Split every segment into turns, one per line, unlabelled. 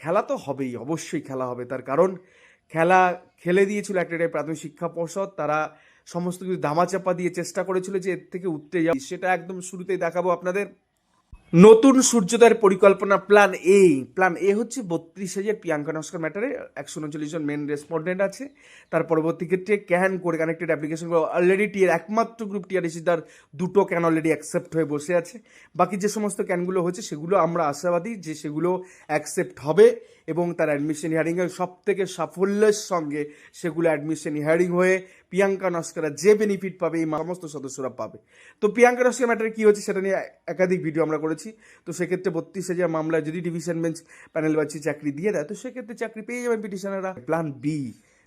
খেলা তো হবেই, অবশ্যই খেলা হবে। তার কারণ, খেলা খেলে দিয়েছিল একটা প্রাথমিক শিক্ষা পর্ষদ, তারা সমস্ত কিছু দামাচাপা দিয়ে চেষ্টা করেছিল যে এর থেকে উঠতে যাবে সেটা একদম শুরুতেই দেখাবো আপনাদের। নতুন সূর্যোদয়ের পরিকল্পনা প্ল্যান এ প্ল্যান এ হচ্ছে বত্রিশ হাজার প্রিয়াঙ্কা নস্কর ম্যাটারে একশো উনচল্লিশ জন মেন রেসপন্ডেন্ট আছে। তার পরবর্তী ক্ষেত্রে ক্যান করে কানেক্টেড অ্যাপ্লিকেশনগুলো অলরেডি টিয়ার একমাত্র গ্রুপ টিআরএসি তার দুটো ক্যান অলরেডি অ্যাকসেপ্ট হয়ে বসে আছে। বাকি যে সমস্ত ক্যানগুলো হচ্ছে সেগুলো আমরা আশাবাদী যে সেগুলো অ্যাকসেপ্ট হবে এবং তার অ্যাডমিশন হিয়ারিংয়ের সব থেকে সাফল্যের সঙ্গে সেগুলো অ্যাডমিশন হিয়ারিং হয়ে প্রিয়াঙ্কা নস্করা যে বেনিফিট পাবে, এই সমস্ত সদস্যরা পাবে। তো প্রিয়াঙ্কা নস্কর ম্যাটারে কী হচ্ছে সেটা নিয়ে একাধিক ভিডিও আমরা করেছি। তো সেক্ষেত্রে বত্রিশ হাজার মামলায় যদি ডিভিশন বেঞ্চ প্যানেল বাচ্চি চাকরি দিয়ে দেয়, তো সেক্ষেত্রে চাকরি পেয়ে যাবেন পিটিশনাররা plan B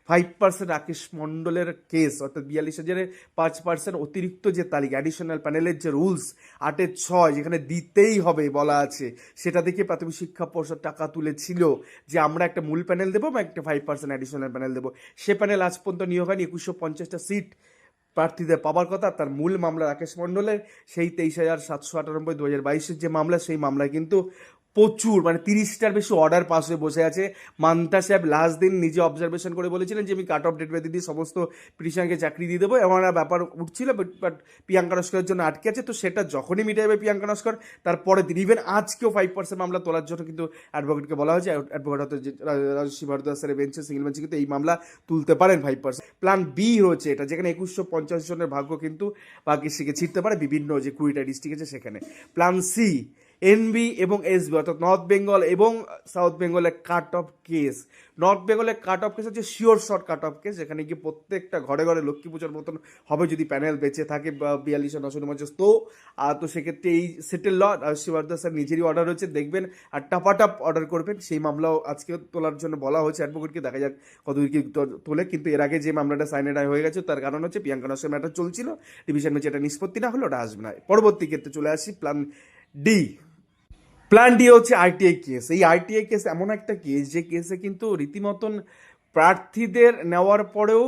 five percent Rakesh মণ্ডলের কেস অর্থাৎ বিয়াল্লিশ হাজারের পাঁচ পার্সেন্ট অতিরিক্ত যে তালিকা অ্যাডিশনাল প্যানেলের যে রুলস আটের ছয়, যেখানে দিতেই হবে বলা আছে, সেটা দেখে প্রাথমিক শিক্ষা পর্ষদ টাকা তুলেছিল যে আমরা একটা মূল প্যানেল দেবো বা একটা ফাইভ পার্সেন্ট অ্যাডিশনাল প্যানেল দেবো। সে প্যানেল আজ পর্যন্ত নিয়োগ হয়নি, একুশশো পঞ্চাশটা সিট প্রার্থীদের পাওয়ার কথা, তার মূল মামলা রাকেশ মণ্ডলের, সেই তেইশ হাজার সাতশো আটানব্বই দু হাজার বাইশের যে মামলা, সেই মামলায় কিন্তু প্রচুর মানে তিরিশটার বেশি অর্ডার পাস হয়ে বসে আছে। মান্তা সাহেব লাস্ট দিন নিজে অবজারভেশন করে বলেছিলেন যে, আমি কাট অফ ডেট বেঁধে দিয়ে সমস্ত পিটিশনকে চাকরি দিয়ে দেবো। এমন ব্যাপার উঠছিল বাট প্রিয়াঙ্কা নস্করের জন্য আটকে আছে। তো সেটা যখনই মিটে যাবে প্রিয়াঙ্কা নস্কর তারপরে দিন ইভেন আজকেও ফাইভ পার্সেন্ট মামলা তোলার জন্য কিন্তু অ্যাডভোকেটকে বলা হয়েছে। অ্যাডভোকেট হয়তো রাজস্বী ভারদাসের বেঞ্চে সিঙ্গল বেঞ্চে কিন্তু এই মামলা তুলতে পারেন ফাইভ পার্সেন্ট প্ল্যান বি রয়েছে এটা, যেখানে একুশশো পঞ্চাশ জনের ভাগ্য কিন্তু পাকিস্তানকে ছিটতে পারে বিভিন্ন যে কুড়িটা ডিস্ট্রিক্ট আছে সেখানে। প্ল্যান সি এনবি এবং এসবি অর্থাৎ নর্থ বেঙ্গল এবং সাউথ বেঙ্গলের কাট অফ কেস নর্থ বেঙ্গলের কাট অফ কেস হচ্ছে sure short cut off case যেখানে গিয়ে প্রত্যেকটা ঘরে ঘরে লক্ষ্মী পুজোর মতন হবে যদি প্যানেল বেঁচে থাকে বিয়াল্লিশ নশো উনপঞ্চাশ তো আর তো সেক্ষেত্রে এই সেটেল ল শিবার্দা স্যার নিজেরই অর্ডার হচ্ছে দেখবেন আর টাপাটাপ অর্ডার করবেন, সেই মামলাও আজকে তোলার জন্য বলা হয়েছে অ্যাডভোকেটকে দেখা যাক কতদূর কি তোলে। কিন্তু এর আগে যে মামলাটা সাইনের হয়ে গেছে, তার কারণ হচ্ছে প্রিয়াঙ্কা নস্কর ম্যাটার চলছিল ডিভিশন ম্যাচে এটা নিষ্পত্তি না হলে ওটা আসবে না। পরবর্তী ক্ষেত্রে চলে আসি প্ল্যান ডি প্ল্যান ডি হচ্ছে আইটিআই কেস। এই আইটিআই কেস এমন একটা কেস যে কেসে কিন্তু রীতিমতন প্রার্থীদের নেওয়ার পরেও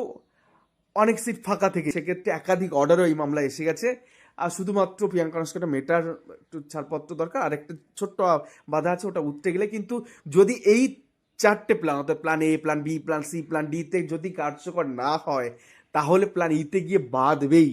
অনেক সিট ফাঁকা থেকে সেক্ষেত্রে একাধিক অর্ডারও এই মামলায় এসে গেছে। আর শুধুমাত্র প্রিয়াঙ্কা নস্করটা মেটার একটু ছাড়পত্র দরকার। আর একটা ছোট্ট বাধা আছে, ওটা উঠতে গেলে কিন্তু যদি এই চারটে প্ল্যান অর্থাৎ plan A plan B plan C plan ডিতে যদি কার্যকর না হয়, তাহলে প্ল্যান ইতে গিয়ে বাদবেই